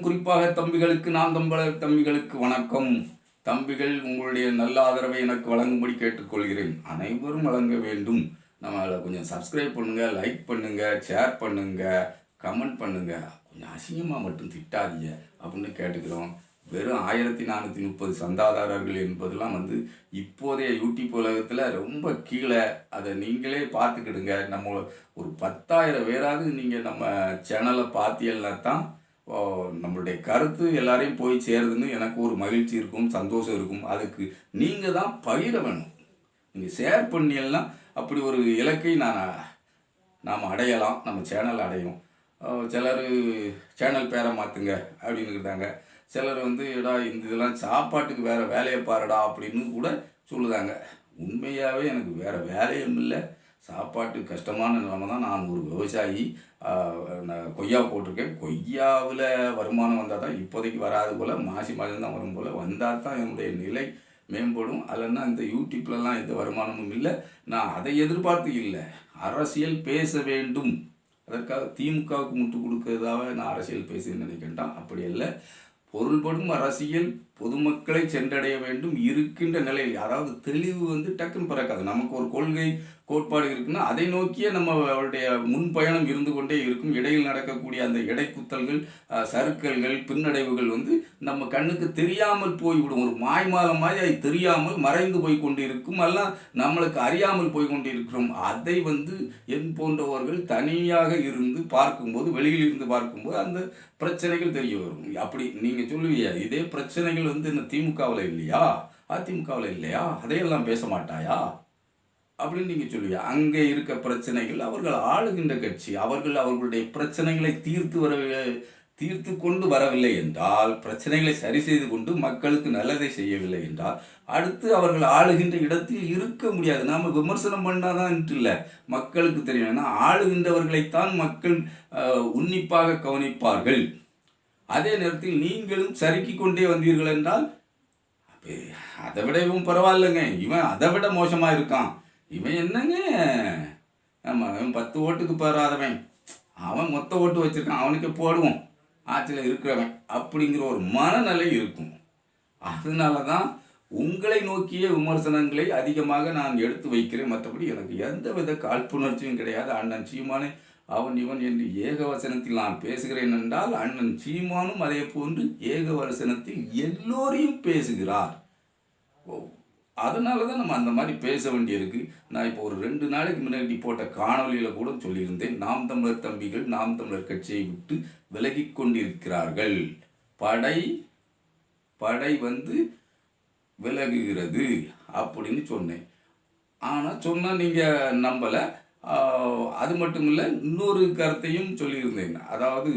குறிப்பாக தம்பிகளுக்கு நான் தம்பளர் தம்பிகளுக்கு வணக்கம். தம்பிகள் உங்களுடைய நல்ல ஆதரவை எனக்கு வழங்கும்படி கேட்டுக்கொள்கிறேன். அனைவரும் வழங்க வேண்டும். நம்ம கொஞ்சம் சப்ஸ்கிரைப் பண்ணுங்கள் லைக் பண்ணுங்கள் ஷேர் பண்ணுங்கள் கமெண்ட் பண்ணுங்கள் கொஞ்சம் அசிங்கமாக மட்டும் திட்டாதீங்க அப்படின்னு கேட்டுக்கிறோம். வெறும் ஆயிரத்தி நானூற்றி முப்பது சந்தாதாரர்கள் என்பதெல்லாம் வந்து இப்போதைய யூடியூப் உலகத்தில் ரொம்ப கீழே. அதை நீங்களே பார்த்துக்கிடுங்க. நம்ம ஒரு பத்தாயிரம் பேராவது நீங்கள் நம்ம சேனலை பார்த்தீங்கன்னா தான் நம்மளுடைய கருத்து எல்லாரையும் போய் சேருதுன்னு எனக்கு ஒரு மகிழ்ச்சி இருக்கும் சந்தோஷம் இருக்கும். அதுக்கு நீங்கள் தான் பகிர வேணும். நீங்கள் ஷேர் பண்ணியெல்லாம் அப்படி ஒரு இலக்கை நான் நாம் அடையலாம் நம்ம சேனல் அடையும். சிலர் சேனல் பேரை மாற்றுங்க அப்படின்னு இருக்காங்க. சிலர் வந்து எடா இந்த இதெல்லாம் சாப்பாட்டுக்கு வேறு வேலையை பாருடா அப்படின்னு கூட சொல்லுதாங்க. உண்மையாகவே எனக்கு வேறு வேலையும் இல்லை. சாப்பாட்டு கஷ்டமான நிலைமை தான் நான் ஒரு விவசாயி நான் கொய்யா போட்டிருக்கேன். கொய்யாவில் வருமானம் வந்தால் தான் இப்போதைக்கு வராது போல் மாசி மாதம் தான் வரும் போல். வந்தால் தான் என்னுடைய நிலை மேம்படும். அல்லன்னா இந்த யூடியூப்லலாம் எந்த வருமானமும் இல்லை. நான் அதை எதிர்பார்த்து இல்லை. அரசியல் பேச வேண்டும். அதற்காக திமுகவுக்கு முட்டு கொடுக்கறதாக நான் அரசியல் பேச நினைக்கின்றான் அப்படி இல்லை பொருள்படும் அரசியல் பொதுமக்களை சென்றடைய வேண்டும். இருக்கின்ற நிலையில் அதாவது தெளிவு வந்து டக்குன்னு பிறக்காது. நமக்கு ஒரு கொள்கை கோட்பாடு இருக்குன்னா அதை நோக்கியே நம்ம அவருடைய முன்பயணம் இருந்து கொண்டே இருக்கும். இடையில் நடக்கக்கூடிய அந்த இடைக்குத்தல்கள் சறுக்கல்கள் பின்னடைவுகள் வந்து நம்ம கண்ணுக்கு தெரியாமல் போய்விடும். ஒரு மாய்மாலம் மாதிரி அது தெரியாமல் மறைந்து போய் கொண்டிருக்கும். எல்லாம் நம்மளுக்கு அறியாமல் போய் கொண்டிருக்கிறோம். அதை வந்து என் போன்றவர்கள் தனியாக இருந்து பார்க்கும்போது வெளியில் இருந்து பார்க்கும்போது அந்த பிரச்சனைகள் தெரிய வரும். அப்படி நீங்கள் சொல்லுவீங்க இதே பிரச்சனைகள் வந்து இந்த திமுகவில் இல்லையா? அதிமுகவில் இல்லையா? அதையெல்லாம் பேச மாட்டாயா? அப்படின்னு நீங்கள் சொல்லுவீங்க. அங்கே இருக்க பிரச்சனைகள் அவர்கள் ஆளுகின்ற கட்சி அவர்கள் அவர்களுடைய பிரச்சனைகளை தீர்த்து வர தீர்த்து கொண்டு வரவில்லை என்றால் பிரச்சனைகளை சரி செய்து கொண்டு மக்களுக்கு நல்லதை செய்யவில்லை என்றால் அடுத்து அவர்கள் ஆளுகின்ற இடத்தில் இருக்க முடியாது. நாம் விமர்சனம் பண்ணாதான் இல்லை. மக்களுக்கு தெரியும். ஏன்னா ஆளுகின்றவர்களைத்தான் மக்கள் உன்னிப்பாக கவனிப்பார்கள். அதே நேரத்தில் நீங்களும் சறுக்கி கொண்டே வந்தீர்கள் என்றால் அப்பே, அதை விட இவன் பரவாயில்லைங்க. இவன் அதை விட மோசமாக இருக்கான் இவன் என்னங்க? ஆமாம் அவன் பத்து ஓட்டுக்கு பெறாதவன். அவன் மொத்த ஓட்டு வச்சுருக்கான் அவனுக்கு போடுவோம். ஆட்சியில் இருக்கிறவன். அப்படிங்கிற ஒரு மனநிலை இருக்கும். அதனால தான் உங்களை நோக்கிய விமர்சனங்களை அதிகமாக நான் எடுத்து வைக்கிறேன். மற்றபடி எனக்கு எந்த வித காழ்ப்புணர்ச்சியும் கிடையாது. அண்ணன் சீமானே அவன் இவன் என்று ஏகவசனத்தில் நான் பேசுகிறேன் என்றால் அண்ணன் சீமானும் அதே போன்று ஏகவசனத்தில் எல்லோரையும் பேசுகிறார். ஓ, அதனால தான் நம்ம அந்த மாதிரி பேச வேண்டியிருக்கு. நான் இப்போ ஒரு ரெண்டு நாளைக்கு முன்னாடி போட்ட காணொளியில் கூட சொல்லியிருந்தேன். நாம் தமிழர் தம்பிகள் நாம் தமிழர் கட்சியை விட்டு விலகி கொண்டிருக்கிறார்கள். படை படை வந்து விலகுகிறது அப்படின்னு சொன்னேன். ஆனால் சொன்னால் நீங்கள் நம்பலை. அது மட்டும் இல்லை இன்னொரு கருத்தையும் சொல்லியிருந்தேன். அதாவது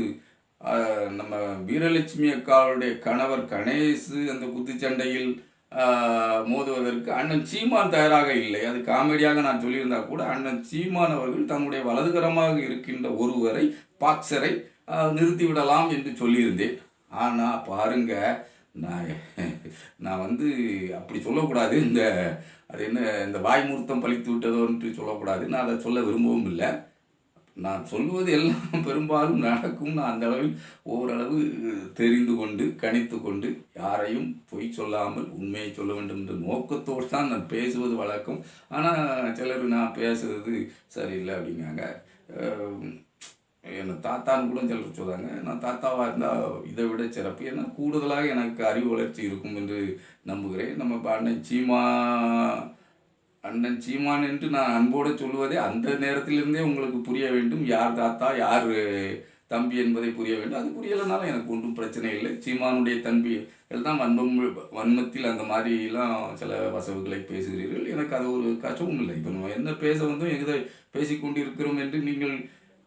நம்ம வீரலட்சுமி அக்காவுடைய கணவர் கணேஷ் அந்த குத்துச்சண்டையில் மோதுவதற்கு அண்ணன் சீமான் தயாராக இல்லை. அது காமெடியாக நான் சொல்லியிருந்தா கூட அண்ணன் சீமான் அவர்கள் தம்முடைய வலதுகரமாக இருக்கின்ற ஒருவரை பாக்ஸரை நிறுத்திவிடலாம் என்று சொல்லியிருந்தேன். ஆனால் பாருங்க நான் நான் வந்து அப்படி சொல்லக்கூடாது. இந்த அது என்ன இந்த வாய்மூர்த்தம் பழித்து விட்டதோன்ட்டு சொல்லக்கூடாது நான் அதை சொல்ல விரும்பவும் இல்லை. நான் சொல்லுவது எல்லாம் பெரும்பாலும் நடக்கும். நான் அந்த அளவில் ஓரளவு தெரிந்து கொண்டு கணித்து கொண்டு யாரையும் பொய் சொல்லாமல் உண்மையை சொல்ல வேண்டும் என்ற நோக்கத்தோடு தான் நான் பேசுவது வழக்கம். ஆனால் சிலர் நான் பேசுறது சரியில்லை அப்படிங்காங்க என்னை தாத்தான்னு கூட சிலர் சொல்கிறாங்க நான் தாத்தாவாக இருந்தால் இதை விட சிறப்பு. ஏன்னா கூடுதலாக எனக்கு அறிவு வளர்ச்சி இருக்கும் என்று நம்புகிறேன். நம்ம இப்போ சீமா அண்ணன் சீமான் என்று நான் அன்போடு சொல்லுவதே அந்த நேரத்திலிருந்தே உங்களுக்கு புரிய வேண்டும். யார் தாத்தா யார் தம்பி என்பதை புரிய வேண்டும். அது புரியலைனாலும் எனக்கு ஒன்றும் பிரச்சனை இல்லை. சீமானுடைய தம்பி தான் வன்மம் வன்மத்தில் அந்த மாதிரிலாம் சில வசவுகளை பேசுகிறீர்கள். எனக்கு அது ஒரு கஷ்டமும் இல்லை. இப்போ நம்ம என்ன பேச வந்தோம் எங்கே பேசிக்கொண்டு இருக்கிறோம் என்று நீங்கள்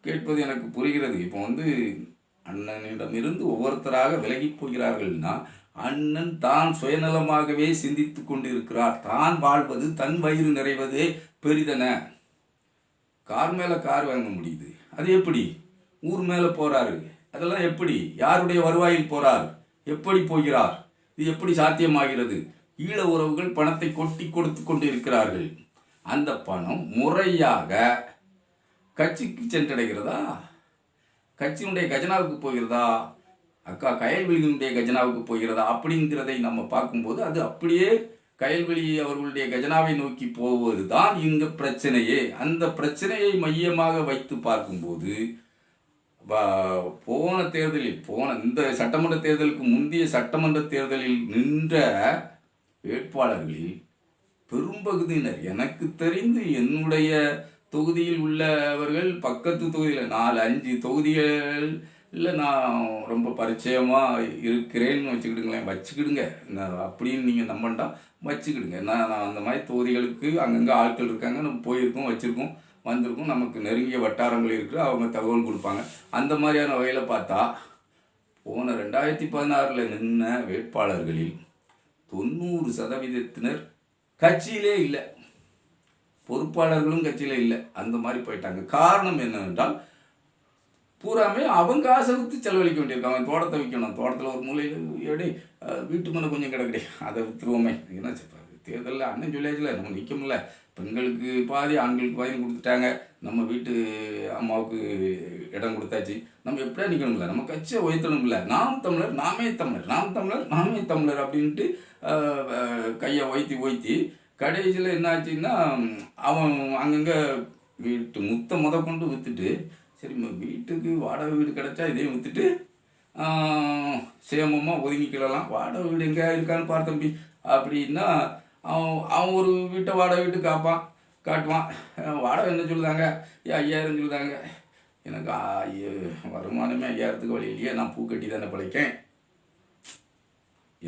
கேட்பது எனக்கு புரிகிறது. இப்போ வந்து அண்ணனிடமிருந்து ஒவ்வொருத்தராக விலகி போகிறார்கள்னா அண்ணன் தான் சுயநலமாகவே சிந்தித்து கொண்டிருக்கிறார். தான் வாழ்வது தன் வயிறு நிறைவதே பெரிதென. கார் மேலே கார் வாங்க முடியுது. அது எப்படி? ஊர் மேலே போகிறாரு அதெல்லாம் எப்படி? யாருடைய வருவாயில் போகிறார் எப்படி போகிறார்? இது எப்படி சாத்தியமாகிறது? ஈழ உறவுகள் பணத்தை கொட்டி கொடுத்து கொண்டு இருக்கிறார்கள் அந்த பணம் முறையாக கட்சிக்கு சென்றடைகிறதா? கட்சியினுடைய கஜனாவுக்கு போகிறதா? அக்கா கயல்வெளியினுடைய கஜனாவுக்கு போகிறதா அப்படிங்கிறதை நம்ம பார்க்கும்போது அது அப்படியே கயல்வெளி அவர்களுடைய கஜனாவை நோக்கி போவது தான் இந்த பிரச்சனையே. அந்த பிரச்சனையை மையமாக வைத்து பார்க்கும்போது போன தேர்தலில் போன இந்த சட்டமன்ற தேர்தலுக்கு முந்தைய சட்டமன்ற தேர்தலில் நின்ற வேட்பாளர்களில் பெரும்பகுதியினர் எனக்கு தெரிந்து என்னுடைய தொகுதியில் உள்ளவர்கள் பக்கத்து தொகுதியில் நாலு அஞ்சு தொகுதிகள் இல்லை நான் ரொம்ப பரிச்சயமாக இருக்கிறேன்னு வச்சுக்கிடுங்களேன். வச்சுக்கிடுங்க. நான் அப்படின்னு நீங்கள் நம்பண்டா வச்சுக்கிடுங்க. நான் நான் அந்த மாதிரி தொகுதிகளுக்கு அங்கங்கே ஆட்கள் இருக்காங்க. நம்ம போயிருக்கோம் வச்சுருக்கோம் வந்திருக்கோம். நமக்கு நெருங்கிய வட்டாரங்கள் இருக்குது அவங்க தகவல் கொடுப்பாங்க. அந்த மாதிரியான வகையில் பார்த்தா போன ரெண்டாயிரத்தி பதினாறில் நின்ன வேட்பாளர்களில் தொண்ணூறு சதவீதத்தினர் கட்சியிலே இல்லை. பொறுப்பாளர்களும் கட்சியில் இல்லை. அந்த மாதிரி போயிட்டாங்க. காரணம் என்னவென்றால் பூராமே அவங்க காசை விற்று செலவழிக்க வேண்டியிருக்காங்க அவன் தோட்டத்தை விற்கணும். தோட்டத்தில் ஒரு மூலையில் எப்படி வீட்டு மனை கொஞ்சம் கிடக்கடி. அதை விற்றுருவோமே என்ன சொல்றது தேர்தலில் அண்ணன் சொல்லியாச்சுல நம்ம நிற்க முடியல பெண்களுக்கு பாதி ஆண்களுக்கு பாதி கொடுத்துட்டாங்க. நம்ம வீட்டு அம்மாவுக்கு இடம் கொடுத்தாச்சு. நம்ம எப்படியா நிற்கணும்ல நம்ம கட்சியை உயர்த்தணும்ல? நாம் தமிழர் நாமே தமிழர். நாம் தமிழர் நாமே தமிழர் அப்படின்ட்டு கையை ஒய்த்தி ஒய்த்தி கடைசியில் என்னாச்சுன்னா அவன் அங்கங்கே வீட்டு முத்த முத கொண்டு விற்றுட்டு சரி வீட்டுக்கு வாடகை வீடு கிடைச்சா இதையும் விற்றுட்டு சேமமாக ஒதுங்கிக்கிடலாம் வாடகை வீடு எங்கே இருக்கான்னு பார்த்தம்பி அப்படின்னா அவன் அவன் ஒரு வீட்டை வாடகை வீட்டு காப்பான் காட்டுவான். வாடகை என்ன சொல்லுதாங்க? ஏன் ஐயாயிரம் சொல்லுதாங்க. எனக்கு ஐயோ வருமானமே ஐயாயிரத்துக்கு வழி இல்லையே. நான் பூ கட்டி தானே பிழைக்கேன்.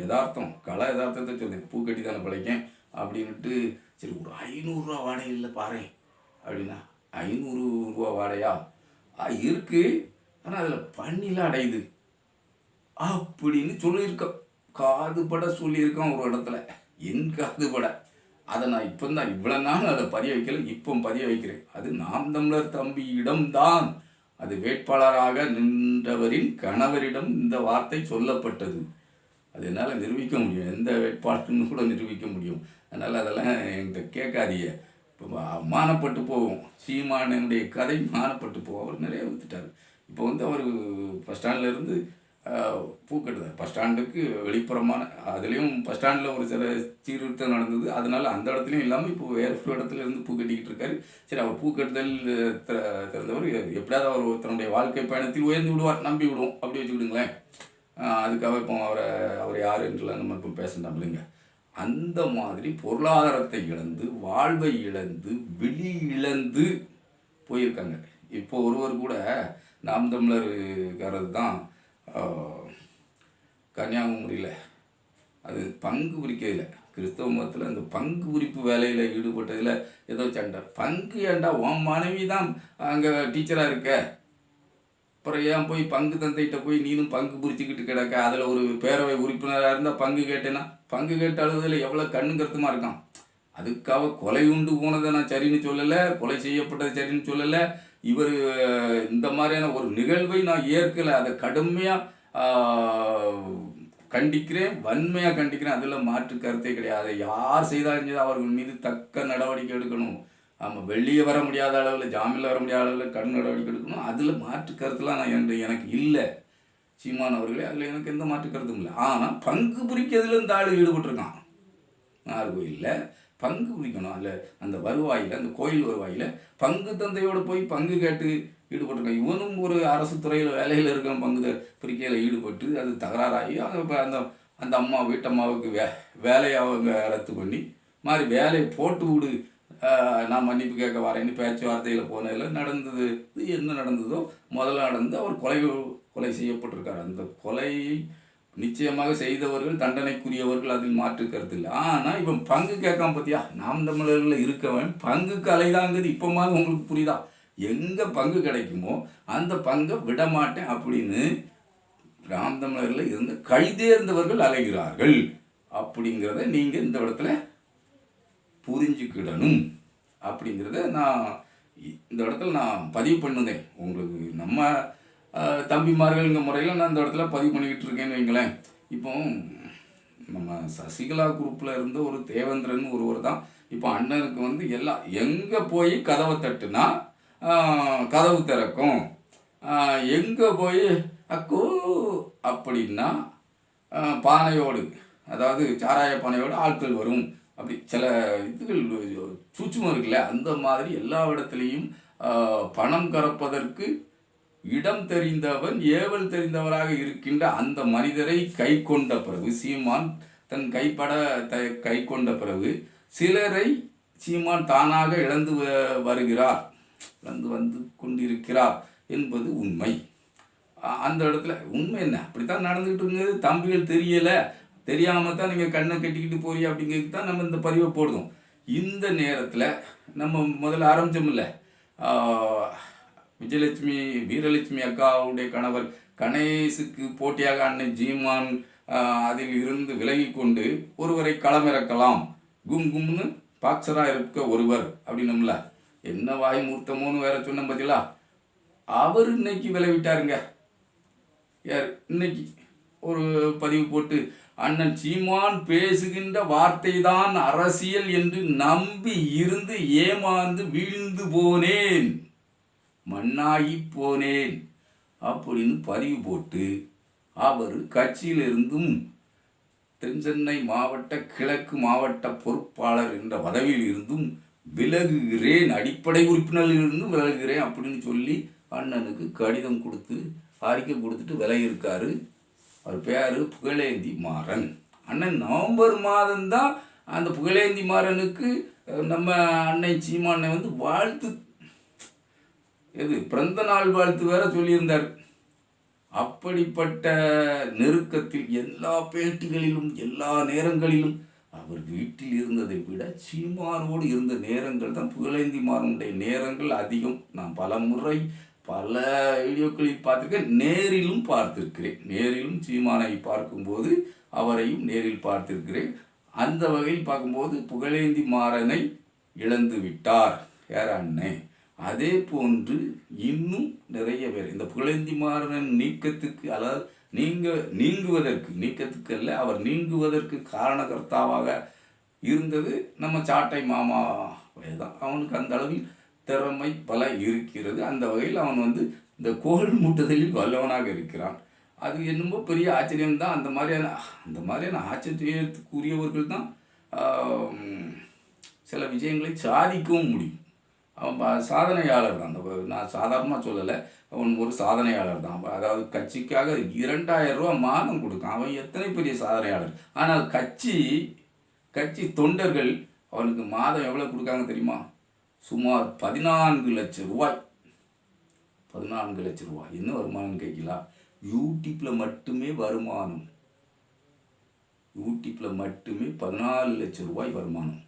யதார்த்தம் கலை யதார்த்தத்தை சொல்லுங்க பூ கட்டி தானே பிழைக்கேன். அப்படின்ட்டு சரி ஒரு ஐநூறுரூவா வாடகை இல்லை பாரு அப்படின்னா ஐநூறு ரூபா வாடகையா? ஆ ஆனால் அதில் பண்ணிலாம் அடையுது. அப்படின்னு சொல்லியிருக்கோம் காதுபட சொல்லியிருக்கோம் ஒரு இடத்துல. என் காதுபட அதை நான் இப்போ தான் இவ்வளோ நாள் அதை பதிய வைக்கல இப்போ பதிய வைக்கிறேன். அது நாம் தமிழர் தம்பியிடம்தான். அது வேட்பாளராக நின்றவரின் கணவரிடம் இந்த வார்த்தை சொல்லப்பட்டது. அது என்னால் நிரூபிக்க முடியும். எந்த வேட்பாளர்னு கூட நிரூபிக்க முடியும். அதனால் அதெல்லாம் என்கிட்ட கேட்காதீங்க. மானப்பட்டு போவோம் சீமானனுடைய கதை மானப்பட்டு போவோம் அவர் நிறைய வித்துட்டார். இப்போ வந்து அவர் பஸ் ஸ்டாண்ட்லேருந்து பூ கட்டுதார் பஸ் ஸ்டாண்டுக்கு வெளிப்புறமான அதுலேயும் பஸ் ஸ்டாண்டில் ஒரு சில சீர்திருத்தம் நடந்தது. அதனால் அந்த இடத்துலையும் இல்லாமல் இப்போ வேறு ஒரு இடத்துல இருந்து பூ கட்டிக்கிட்டு இருக்காரு. சரி அவர் பூ கட்டுதல் திறந்தவர் எப்படியாவது அவர் தன்னுடைய வாழ்க்கை பயணத்தில் உயர்ந்து விடுவார் நம்பி விடுவோம். அப்படி வச்சுக்கிடுங்களேன். அதுக்காக இப்போ அவரை அவர் யார் நம்ம இப்போ பேசணும் இல்லைங்க அந்த மாதிரி பொருளாதாரத்தை இழந்து வாழ்வை இழந்து வெளி இழந்து போயிருக்காங்க. இப்போ ஒருவர் கூட நாம் தமிழர்காரது தான் கன்னியாகுமரியில். அது பங்கு பிரிக்கிறதுல கிறிஸ்தவ மதத்தில் அந்த பங்கு குறிப்பு வேலையில் ஈடுபட்டதில் ஏதோ சண்டை. பங்கு ஏண்டா உன் மனைவி தான் அங்கே டீச்சராக இருக்க? அப்புறம் ஏன் போய் பங்கு தந்தைகிட்ட போய் நீனும் பங்கு பிரிச்சுக்கிட்டு கிடக்க? அதில் ஒரு பேரவை உறுப்பினராக இருந்தால் பங்கு கேட்டேன்னா பங்கு கேட்ட அழுதில் எவ்வளோ கண்ணு கருத்துமா இருக்கான்? அதுக்காக கொலை உண்டு போனதை நான் சரின்னு சொல்லலை கொலை செய்யப்பட்டது சரின்னு சொல்லலை. இவர் இந்த மாதிரியான ஒரு நிகழ்வை நான் ஏற்கலை. அதை கடுமையாக கண்டிக்கிறேன் வன்மையாக கண்டிக்கிறேன். அதில் மாற்று கருத்தே கிடையாது. யார் செய்தாலும் அவர்கள் மீது தக்க நடவடிக்கை எடுக்கணும். நம்ம வெளியே வர முடியாத அளவில் ஜாமீனில் வர முடியாத அளவில் கடும் நடவடிக்கை எடுக்கணும் அதில் மாற்று கருத்துலாம் நான் எனக்கு எனக்கு இல்லை. சீமான் அவர்களே அதில் எனக்கு எந்த மாற்று கருத்தும் இல்லை. ஆனால் பங்கு பிரிக்கிறதுல இந்த ஆள் ஈடுபட்டிருக்கான். நாகர்கோயிலில் பங்கு பிரிக்கணும். அதில் அந்த வருவாயில் அந்த கோயில் வருவாயில் பங்கு தந்தையோடு போய் பங்கு கேட்டு ஈடுபட்டிருக்கான். இவனும் ஒரு அரசு துறையில் வேலையில் இருக்கிற பங்கு பிரிக்கையில் ஈடுபட்டு அது தகராறாகி அது இப்போ அந்த அந்த அம்மா வீட்டம்மாவுக்கு வே வேலையை அவங்க ரத்து பண்ணி மாதிரி வேலையை போட்டு விடு நான் மன்னிப்பு கேட்க வரேன்னு பேச்சுவார்த்தையில் போனதில் நடந்தது. இது என்ன நடந்ததோ முதல்ல நடந்து அவர் கொலை கொலை செய்யப்பட்டிருக்கார். அந்த கொலையை நிச்சயமாக செய்தவர்கள் தண்டனைக்குரியவர்கள் அதில் மாற்று கருத்து இல்லை. ஆனால் இவன் பங்கு கேட்காம பார்த்தியா? நாம் தமிழர்களில் இருக்கவன் பங்குக்கு அலைதாங்கிறது இப்போமாவது உங்களுக்கு புரியுதா? எங்கே பங்கு கிடைக்குமோ அந்த பங்கை விட மாட்டேன் அப்படின்னு நாம் தமிழர்களில் இருந்து கைதேர்ந்தவர்கள் அலைகிறார்கள். அப்படிங்கிறத நீங்கள் இந்த இடத்துல புரிஞ்சுக்கிடணும் அப்படிங்கிறத நான் இந்த இடத்துல நான் பதிவு பண்ணுதேன் உங்களுக்கு நம்ம அஹ், தம்பிமார்கள்ங்க முறையில் நான் இந்த இடத்துல பதிவு பண்ணிக்கிட்டு இருக்கேன்னு வைங்களேன். இப்போ நம்ம சசிகலா குரூப்பில் இருந்த ஒரு தேவேந்திரன் ஒருவர் தான் இப்போ அண்ணனுக்கு வந்து எல்லாம் எங்கே போய் கதவை தட்டுனா கதவு திறக்கும்? எங்கே போய் அக்கோ அப்படின்னா பானையோடு அதாவது சாராய பானையோடு ஆட்கள் வரும். அப்படி சில இதுகள் சூட்சுமம் இருக்குல்ல அந்த மாதிரி எல்லா இடத்துலையும் பணம் கறப்பதற்கு இடம் தெரிந்தவன் ஏவல் தெரிந்தவராக இருக்கின்ற அந்த மனிதரை கை கொண்ட பிறகு சீமான் தன் கைப்பட த கை கொண்ட பிறகு சிலரை சீமான் தானாக இழந்து வ- வருகிறார். இழந்து வந்து கொண்டிருக்கிறார் என்பது உண்மை. அந்த இடத்துல உண்மை என்ன? அப்படித்தான் நடந்துகிட்டு இருந்தது. தம்பிகள் தெரியல. தெரியாமல் தான் நீங்கள் கண்ணை கட்டிக்கிட்டு போறீங்க அப்படிங்கிறது தான் நம்ம இந்த பதிவை போடுவோம் இந்த நேரத்தில் நம்ம முதல்ல ஆரம்பிச்சோம்ல. விஜயலட்சுமி வீரலட்சுமி அக்காவுடைய கணவர் கணேசுக்கு போட்டியாக அண்ணன் ஜீமான் அதில் இருந்து விலகி கொண்டு ஒருவரை களமிறக்கலாம். கும் கும்னு பாக்சரா இருக்க ஒருவர் அப்படின்னம்ல. என்ன வாய் மூர்த்தமோன்னு வேற சொன்ன பார்த்தீங்களா அவர் இன்னைக்கு விளைவிட்டாருங்க யார்? இன்னைக்கு ஒரு பதிவு போட்டு அண்ணன் சீமான் பேசுகின்ற வார்த்தை தான் அரசியல் என்று நம்பி இருந்து ஏமாந்து வீழ்ந்து போனேன். மண்ணாகி போனேன். அப்படின்னு பதிவு போட்டு அவர் கட்சியிலிருந்தும் தென்சென்னை மாவட்ட கிழக்கு மாவட்ட பொறுப்பாளர் என்ற பதவியில் இருந்தும் விலகுகிறேன். அடிப்படை உறுப்பினர்களிலிருந்தும் விலகுகிறேன் அப்படின்னு சொல்லி அண்ணனுக்கு கடிதம் கொடுத்து அறிக்கை கொடுத்துட்டு விலகியிருக்காரு. அவர் பேர் புகழேந்தி மாறன். அண்ணன் நவம்பர் மாதம்தான் அந்த புகழேந்தி மாறனுக்கு நம்ம அன்னை சீமானை வந்து வாழ்த்து எது பிறந்த நாள் வாழ்த்து வேற சொல்லியிருந்தார். அப்படிப்பட்ட நெருக்கத்தில் எல்லா பேட்டிகளிலும் எல்லா நேரங்களிலும் அவர் வீட்டில் இருந்ததை விட சீமானோடு இருந்த நேரங்கள் தான் புகழேந்தி மாறனுடைய நேரங்கள் அதிகம். நான் பல முறை பல வீடியோக்களில் பார்த்துருக்கேன் நேரிலும் பார்த்திருக்கிறேன். நேரிலும் சீமானை பார்க்கும்போது அவரையும் நேரில் பார்த்திருக்கிறேன். அந்த வகையில் பார்க்கும்போது புகழேந்தி மாறனை இழந்து விட்டார். யார் அண்ணே? அதே போன்று இன்னும் நிறைய பேர். இந்த புகழேந்தி மாறன் நீக்கத்துக்கு அதாவது நீங்க நீங்குவதற்கு நீக்கத்துக்கு அல்ல அவர் நீங்குவதற்கு காரணகர்த்தாவாக இருந்தது நம்ம சாட்டை மாமாவே தான். அவனுக்கு அந்த அளவில் திறமை பல இருக்கிறது. அந்த வகையில் அவன் வந்து இந்த கோல் மூட்டுதலில் வல்லவனாக இருக்கிறான். அது என்னமோ பெரிய ஆச்சரியம் தான். அந்த மாதிரியான அந்த மாதிரியான ஆச்சரியத்துக்குரியவர்கள் தான் சில விஷயங்களை சாதிக்கவும் முடியும். அவன் சாதனையாளர் தான். அந்த நான் சாதாரணமாக சொல்லலை. அவன் ஒரு சாதனையாளர் தான். அவன் அதாவது கட்சிக்காக இரண்டாயிரம் ரூபா மாதம் கொடுக்கான். அவன் எத்தனை பெரிய சாதனையாளர்? ஆனால் கட்சி கட்சி தொண்டர்கள் அவனுக்கு மாதம் எவ்வளோ கொடுக்காங்க தெரியுமா? சுமார் பதினான்கு லட்சம் ரூபாய். பதினான்கு லட்சம் ரூபாய். என்ன வருமானம் கேட்கலாம் யூடியூப்பில் மட்டுமே வருமானம். யூடியூப்பில் மட்டுமே பதினாலு லட்சம் ரூபாய் வருமானம்.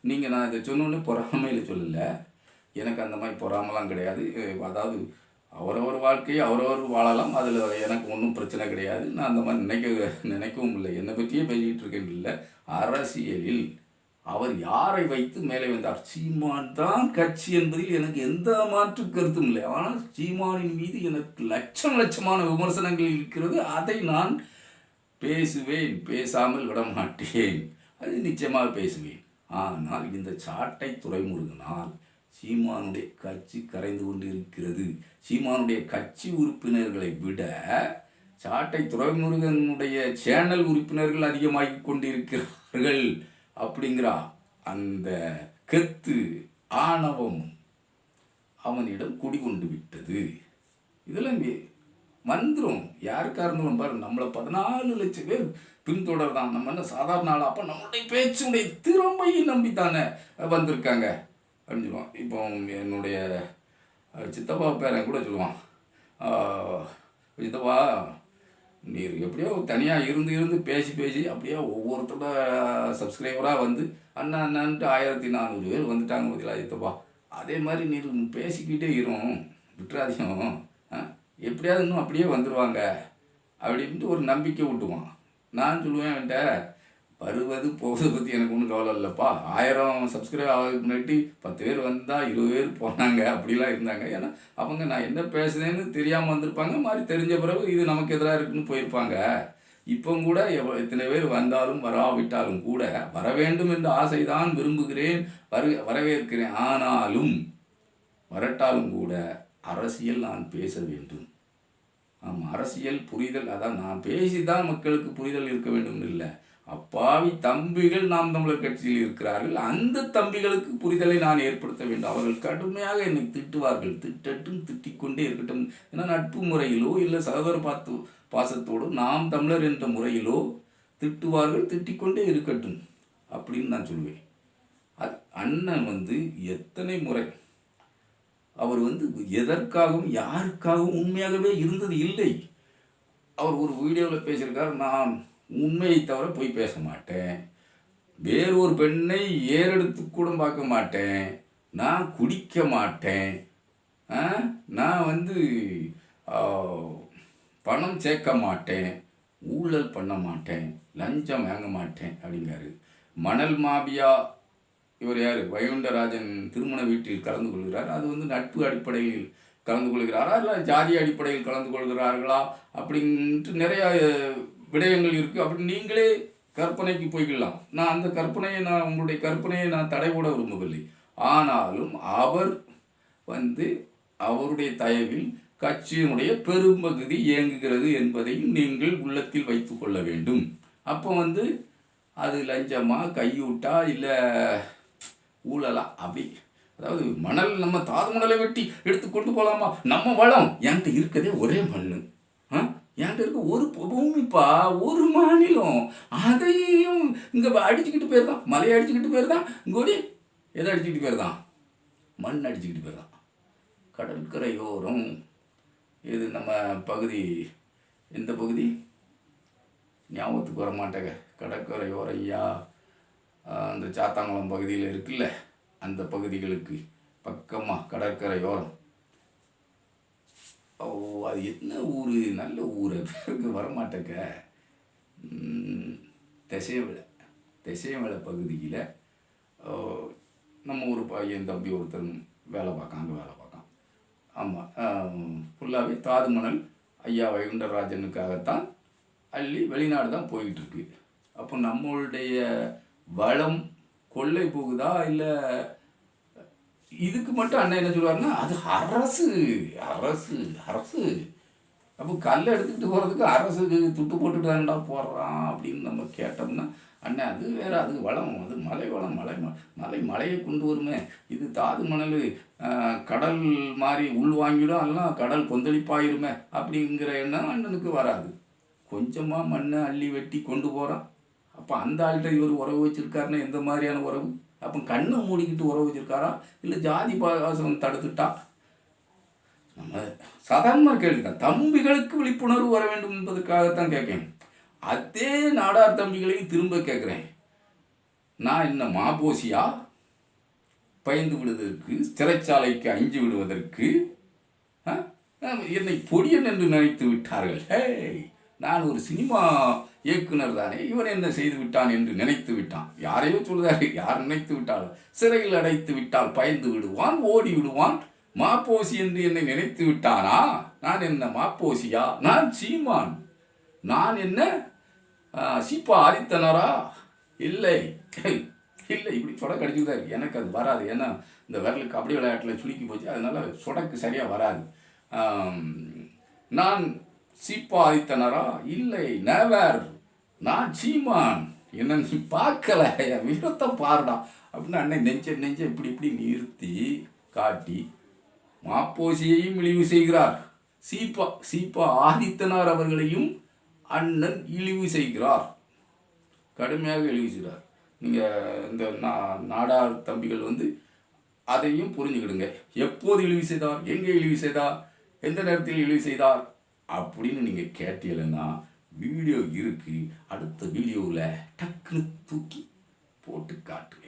நீங்கள் நான் இதை சொன்னோன்னே பொறாமையில் சொல்லலை. எனக்கு அந்த மாதிரி பொறாமலாம் கிடையாது. அதாவது அவரவர் வாழ்க்கையை அவரவர் வாழலாம். அதில் எனக்கு ஒன்றும் பிரச்சனை கிடையாது. நான் அந்த மாதிரி நினைக்க நினைக்கவும் இல்லை. என்னை பற்றியே பேசிக்கிட்டு இருக்கேன் இல்லை. அரசியலில் அவர் யாரை வைத்து மேலே வந்தார்? சீமான் தான் கட்சி என்பதில் எனக்கு எந்த மாற்று கருத்தும் இல்லை. ஆனால் சீமானின் மீது எனக்கு லட்சம் லட்சமான விமர்சனங்கள் இருக்கிறது. அதை நான் பேசுவேன். பேசாமல் விட மாட்டேன் அது நிச்சயமாக பேசுவேன். ஆனால் இந்த சாட்டை துறைமுருகனால் சீமானுடைய கட்சி கரைந்து கொண்டிருக்கிறது. சீமானுடைய கட்சி உறுப்பினர்களை விட சாட்டை துறைமுருகனுடைய சேனல் உறுப்பினர்கள் அதிகமாகி கொண்டிருக்கிறார்கள். அப்படிங்கிறா அந்த கெத்து ஆணவம் அவனிடம் குடிகொண்டு விட்டது. இதெல்லாம் மந்திரம். யாருக்காக யாருக்கா இருந்தாலும் பாரு நம்மளை பதினாலு லட்சம் பேர் பின்தொடர்தான். நம்ம என்ன சாதாரண ஆளா? அப்போ நம்மளுடைய பேச்சுடைய திறமையை நம்பித்தானே வந்திருக்காங்க. அப்படின்னு சொல்லுவான். இப்போ என்னுடைய சித்தப்பா பேரன் கூட சொல்லுவான். சித்தப்பா நீர் எப்படியோ தனியாக இருந்து இருந்து பேசி பேசி அப்படியே ஒவ்வொருத்தரோட சப்ஸ்கிரைபராக வந்து அண்ணா அண்ணான்ட்டு ஆயிரத்தி நானூறு பேர் வந்துட்டாங்க பார்த்தீங்களா சித்தப்பா அதே மாதிரி நீர் பேசிக்கிட்டே இரும். விட்டுறாதீங்க. ஆ? எப்படியாவது இன்னும் அப்படியே வந்துடுவாங்க அப்படின்ட்டு ஒரு நம்பிக்கை விட்டுவான் நான் சொல்லுவேன் அவன்கிட்ட வருவது போவதை பற்றி எனக்கு ஒன்றும் கவலை இல்லைப்பா. ஆயிரம் சப்ஸ்கிரைப் ஆகிறதுக்கு முன்னாடி பத்து பேர் வந்தால் இருபது பேர் போனாங்க அப்படிலாம் இருந்தாங்க. ஏன்னா அவங்க நான் என்ன பேசுனேன்னு தெரியாமல் வந்திருப்பாங்க. மாதிரி தெரிஞ்ச பிறகு இது நமக்கு எதிராக இருக்குன்னு போயிருப்பாங்க. இப்போ கூட எவ்வளோ எத்தனை பேர் வந்தாலும் வராவிட்டாலும் கூட வர வேண்டும் என்ற ஆசைதான் விரும்புகிறேன் வரு வரவேற்கிறேன். ஆனாலும் வரட்டாலும் கூட அரசியல் நான் பேச வேண்டும். ஆமாம் அரசியல் புரிதல் அதான் நான் பேசி தான் மக்களுக்கு புரிதல் இருக்க வேண்டும் இல்லை. அப்பாவி தம்பிகள் நாம் தமிழர் கட்சியில் இருக்கிறார்கள். அந்த தம்பிகளுக்கு புரிதலை நான் ஏற்படுத்த வேண்டும். அவர்கள் கடுமையாக என்னை திட்டுவார்கள். திட்டட்டும் திட்டிக்கொண்டே இருக்கட்டும். ஏன்னா நட்பு முறையிலோ இல்லை சகோதர பாத்து பாசத்தோடு நாம் தமிழர் என்ற முறையிலோ திட்டுவார்கள் திட்டிக்கொண்டே இருக்கட்டும் அப்படின்னு நான் சொல்லுவேன் அது அண்ணன் வந்து எத்தனை முறை அவர் வந்து எதற்காகவும் யாருக்காகவும் உண்மையாகவே இருந்தது இல்லை. அவர் ஒரு வீடியோவில் பேசியிருக்கார் நான் உண்மையை தவிர போய் பேச மாட்டேன். வேறொரு பெண்ணை ஏறெடுத்து கூட பார்க்க மாட்டேன். நான் குடிக்க மாட்டேன். ஆ? நான் வந்து பணம் சேர்க்க மாட்டேன். ஊழல் பண்ண மாட்டேன். லஞ்சம் வாங்க மாட்டேன் அப்படிங்காரு மணல் மாபியா இவர் யார்? வைகுண்டராஜன் திருமண வீட்டில் கலந்து கொள்கிறார். அது வந்து நட்பு அடிப்படையில் கலந்து கொள்கிறாரா? இல்லை ஜாதி அடிப்படையில் கலந்து கொள்கிறார்களா? அப்படின்ட்டு நிறைய விடயங்கள் இருக்குது அப்படி நீங்களே கற்பனைக்கு போய்க்கலாம். நான் அந்த கற்பனையை நான் உங்களுடைய கற்பனையை நான் தடை போட விரும்பவில்லை. ஆனாலும் அவர் வந்து அவருடைய தயவில் கட்சியினுடைய பெரும்பகுதி இயங்குகிறது என்பதையும் நீங்கள் உள்ளத்தில் வைத்து கொள்ள வேண்டும். அப்போ வந்து அது லஞ்சமாக கையூட்டா இல்லை ஊழலா? அப்படி. அதாவது மணல் நம்ம தாது மணலை வெட்டி எடுத்து கொண்டு போகலாமா நம்ம வளம். என்கிட்ட இருக்கதே ஒரே மண்ணு. என்கிட்ட இருக்க ஒரு பூமிப்பா ஒரு மாநிலம். அதையும் இங்கே அடிச்சுக்கிட்டு போயிருந்தான் மலையை அடிச்சுக்கிட்டு போயிருந்தான் இங்கோடி எதை அடிச்சுக்கிட்டு போயிருந்தான் மண் அடிச்சுக்கிட்டு போயிருந்தான் கடற்கரையோரம். இது நம்ம பகுதி. எந்த பகுதி? ஞாபகத்துக்கு வர மாட்டேங்க. கடற்கரையோரம் ஐயா. அந்த சாத்தாங்குளம் பகுதியில் இருக்குல்ல அந்த பகுதிகளுக்கு பக்கமாக கடற்கரையோரம். ஓ அது என்ன ஊர்? நல்ல ஊர். பேருக்கு வரமாட்டேங்க. திசையவலை திசையவிளை பகுதியில் நம்ம ஒரு பையன் தம்பி ஒருத்தர் வேலை பார்க்கான் அங்கே வேலை பார்க்கான். ஆமாம் ஃபுல்லாகவே தாதுமணல் ஐயா வைகுண்டராஜனுக்காகத்தான் அள்ளி வெளிநாடு தான் போயிட்டுருக்கு. அப்போ நம்மளுடைய வளம் கொள்ளை போகுதா? இல்லை இதுக்கு மட்டும் அண்ணன் என்ன சொல்லுவாருன்னா அது அரசு அரசு அரசு. அப்போ கல்லை எடுத்துக்கிட்டு போகிறதுக்கு அரசுக்கு துட்டு போட்டுட்டு தானடா போடுறான் அப்படின்னு நம்ம கேட்டோம்னா அண்ணன் அது வேற அது வளம் அது மலை வளம் மலை ம- மலை மலையை கொண்டு வருமே. இது தாது மணல் கடல் மாதிரி உள் வாங்கிடும் எல்லாம் கடல் கொந்தளிப்பாயிருமே அப்படிங்கிற எண்ணம் அண்ணனுக்கு வராது. கொஞ்சமாக மண்ணை அள்ளி வெட்டி கொண்டு போகிறான் அப்போ அந்த ஆள்கிட்ட இவர் உறவு வச்சுருக்காருன்னா எந்த மாதிரியான உறவு? அப்போ கண்ணை மூடிக்கிட்டு உறவு வச்சிருக்காரா? இல்லை ஜாதி பாசம் தடுத்துட்டா? நம்ம சாதாரணமாக கேள்விதான் தம்பிகளுக்கு விழிப்புணர்வு வர வேண்டும் என்பதற்காகத்தான் கேட்கேன் அதே நாடார் தம்பிகளையும் திரும்ப கேட்குறேன். நான் என்ன மாபோசியா? பயந்து விடுவதற்கு சிறைச்சாலைக்கு அஞ்சு விடுவதற்கு என்னை பொடியன் என்று நினைத்து விட்டார்கள். நான் ஒரு சினிமா இயக்குனர் தானே இவன் என்ன செய்து விட்டான் என்று நினைத்து விட்டான். யாரையோ சொல்லுதாரு யார் நினைத்து விட்டாலும் சிறையில் அடைத்து விட்டால் பயந்து விடுவான் ஓடி விடுவான். மாப்போசி என்று என்னை நினைத்து விட்டானா? நான் என்ன மாப்போசியா? நான் சீமான். நான் என்ன சீப்பா ஆதித்தனரா இல்லை. இல்லை இப்படி சொடக்கு அடிச்சுதான் இருக்கு. எனக்கு அது வராது. ஏன்னா இந்த விரல் கபடி விளையாட்டில் சுளுக்கி போச்சு. அதனால சொடக்கு சரியாக வராது. நான் சீப்பா ஆதித்தனரா இல்லை நேவர் நான் சீமான். என்ன நீ பார்க்கல. என் வீரத்தை பாருடா. அப்படின்னு அண்ணன் நெஞ்ச நெஞ்ச இப்படி இப்படி நிறுத்தி காட்டி மாப்போசியையும் இழிவு செய்கிறார். சீப்பா சீப்பா ஆதித்தனார் அவர்களையும் அண்ணன் இழிவு செய்கிறார். கடுமையாக இழிவு செய்கிறார். நீங்கள் இந்த நா- நாடார் தம்பிகள் வந்து அதையும் புரிஞ்சுக்கிடுங்க. எப்போது இழிவு செய்தார்? எங்கே இழிவு செய்தார்? எந்த நேரத்தில் இழிவு செய்தார்? அப்படின்னு நீங்கள் கேட்டீங்கன்னா வீடியோ இருக்குது அடுத்த வீடியோவில் டக்குன்னு தூக்கி போட்டு காட்டு.